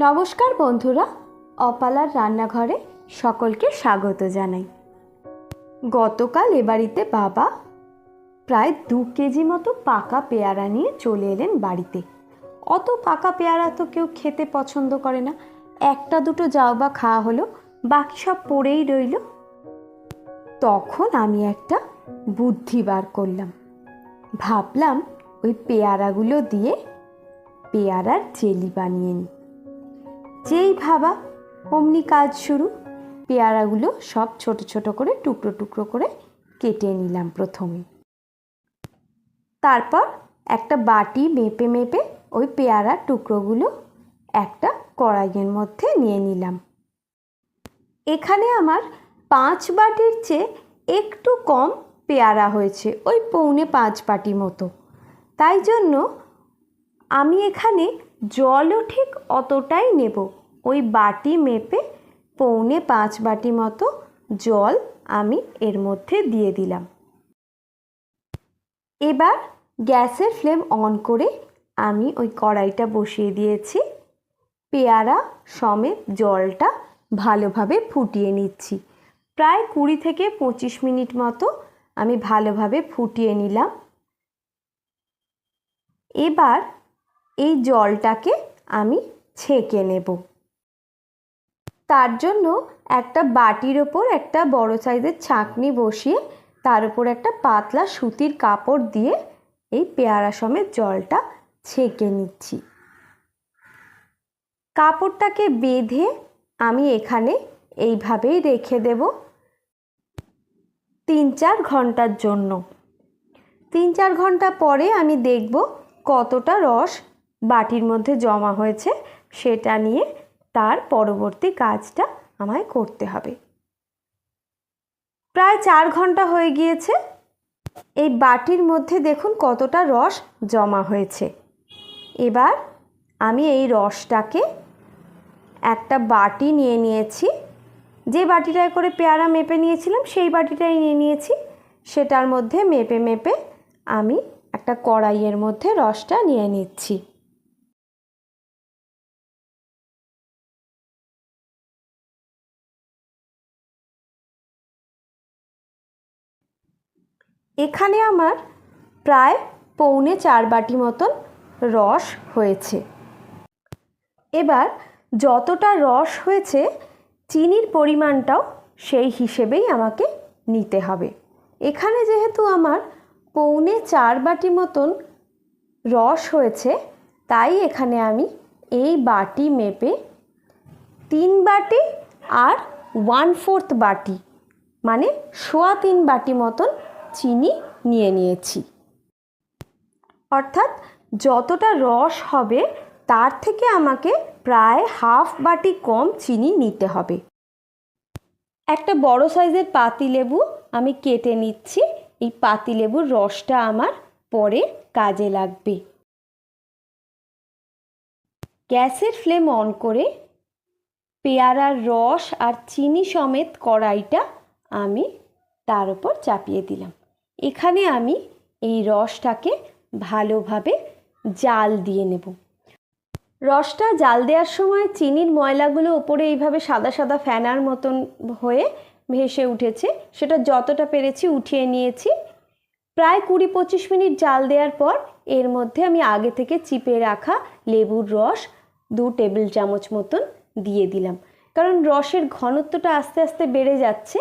নমস্কার বন্ধুরা, অপালার রান্নাঘরে সকলকে স্বাগত জানাই। গতকাল এ বাড়িতে বাবা প্রায় দু কেজি মতো পাকা পেয়ারা নিয়ে চলে এলেন বাড়িতে। অত পাকা পেয়ারা তো কেউ খেতে পছন্দ করে না। একটা দুটো যাও বা খাওয়া হলো, বাকি সব পড়েই রইল। তখন আমি একটা বুদ্ধি বার করলাম। ভাবলাম ওই পেয়ারাগুলো দিয়ে পেয়ারার জেলি বানিয়ে নিই। যেই ভাবা, অমনি কাজ শুরু। পেয়ারাগুলো সব ছোট ছোট করে, টুকরো টুকরো করে কেটে নিলাম প্রথমে। তারপর একটা বাটি মেপে মেপে ওই পেয়ারার টুকরোগুলো একটা কড়াইয়ের মধ্যে নিয়ে নিলাম। এখানে আমার পাঁচ বাটির চেয়ে একটু কম পেয়ারা হয়েছে, ওই পৌনে পাঁচ বাটি মতো। তাই জন্য আমি এখানে জলও ঠিক অতটাই নেব। ওই বাটি মেপে পৌনে পাঁচ বাটি মতো জল আমি এর মধ্যে দিয়ে দিলাম। এবার গ্যাসের ফ্লেম অন করে আমি ওই কড়াইটা বসিয়ে দিয়েছি। পেয়ারা সমেত জলটা ভালোভাবে ফুটিয়ে নিচ্ছি। প্রায় কুড়ি থেকে পঁচিশ মিনিট মতো আমি ভালোভাবে ফুটিয়ে নিলাম। এবার এই জলটাকে আমি ছেঁকে নেব। তার জন্য একটা বাটির ওপর একটা বড় সাইজের ছাঁকনি বসিয়ে তার উপর একটা পাতলা সুতির কাপড় দিয়ে এই পেয়ারা সমেত জলটা ছেঁকে নিচ্ছি। কাপড়টাকে বেঁধে আমি এখানে এইভাবেই রেখে দেব তিন চার ঘণ্টার জন্য। তিন চার ঘণ্টা পরে আমি দেখব কতটা রস বাটির মধ্যে জমা হয়েছে, সেটা নিয়ে তার পরবর্তী কাজটা আমায় করতে হবে। প্রায় চার ঘণ্টা হয়ে গিয়েছে। এই বাটির মধ্যে দেখুন কতটা রস জমা হয়েছে। এবার আমি এই রসটাকে একটা বাটি নিয়ে নিয়েছি। যে বাটিটায় করে পেয়ারা মেপে নিয়েছিলাম, সেই বাটিটাই নিয়ে নিয়েছি। সেটার মধ্যে মেপে মেপে আমি একটা কড়াইয়ের মধ্যে রসটা নিয়ে নিচ্ছি। এখানে আমার প্রায় পৌনে চার বাটি মতন রস হয়েছে। এবার যতটা রস হয়েছে, চিনির পরিমাণটাও সেই হিসেবেই আমাকে নিতে হবে। এখানে যেহেতু আমার পৌনে চার বাটি মতন রস হয়েছে, তাই এখানে আমি এই বাটি মেপে তিন বাটি আর ওয়ান ফোর্থ বাটি মানে সোয়া তিন বাটি মতন চিনি নিয়ে নিয়েছি। অর্থাৎ যতটা রস হবে, তার থেকে আমাকে প্রায় হাফ বাটি কম চিনি নিতে হবে। একটা বড় সাইজের পাতিলেবু আমি কেটে নিচ্ছি। এই পাতিলেবুর রসটা আমার পরে কাজে লাগবে। গ্যাসের ফ্লেম অন করে পেয়ারার রস আর চিনি সমেত কড়াইটা আমি তার উপর চাপিয়ে দিলাম। এখানে আমি এই রসটাকে ভালোভাবে জাল দিয়ে নেব। রসটা জাল দেওয়ার সময় চিনির ময়লাগুলো ওপরে এইভাবে সাদা সাদা ফ্যানার মতন হয়ে ভেসে উঠেছে। সেটা যতটা পেরেছি উঠিয়ে নিয়েছি। প্রায় কুড়ি পঁচিশ মিনিট জাল দেওয়ার পর এর মধ্যে আমি আগে থেকে চিপে রাখা লেবুর রস দু টেবিল চামচ মতন দিয়ে দিলাম। কারণ রসের ঘনত্বটা আস্তে আস্তে বেড়ে যাচ্ছে।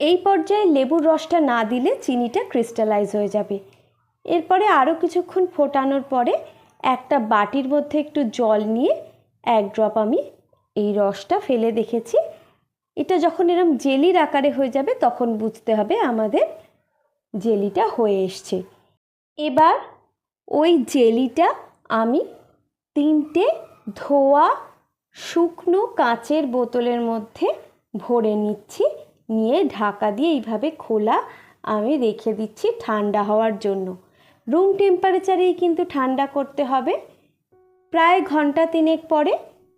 এই পর্যায়ে লেবুর রসটা না দিলে চিনিটা ক্রিস্টালাইজ হয়ে যাবে। এরপরে আরও কিছুক্ষণ ফোটানোর পরে একটা বাটির মধ্যে একটু জল নিয়ে এক ড্রপ আমি এই রসটা ফেলে দেখেছি। এটা যখন এরম জেলির আকারে হয়ে যাবে তখন বুঝতে হবে আমাদের জেলিটা হয়ে এসছে। এবার ওই জেলিটা আমি তিনটে ধোয়া শুকনো কাঁচের বোতলের মধ্যে ভরে নিচ্ছি। নিয়ে ঢাকা দিয়ে এইভাবে খোলা আমি রেখে দিচ্ছি ঠান্ডা হওয়ার জন্য। রুম টেম্পারেচারেই কিন্তু ঠান্ডা করতে হবে। প্রায় ঘণ্টা তিনেক পরে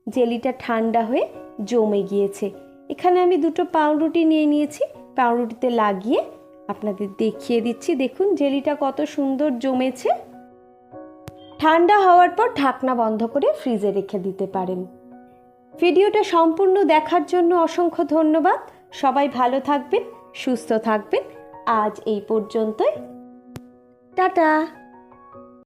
জেলিটা ঠান্ডা হয়ে জমে গিয়েছে। এখানে আমি দুটো পাউরুটি নিয়ে নিয়েছি। পাউরুটিতে লাগিয়ে আপনাদের দেখিয়ে দিচ্ছি। দেখুন জেলিটা কত সুন্দর জমেছে। ঠান্ডা হওয়ার পর ঢাকনা বন্ধ করে ফ্রিজে রেখে দিতে পারেন। ভিডিওটা সম্পূর্ণ দেখার জন্য অসংখ্য ধন্যবাদ। সবাই ভালো থাকবেন সুস্থ থাকবেন। আজ এই পর্যন্তই। টাটা।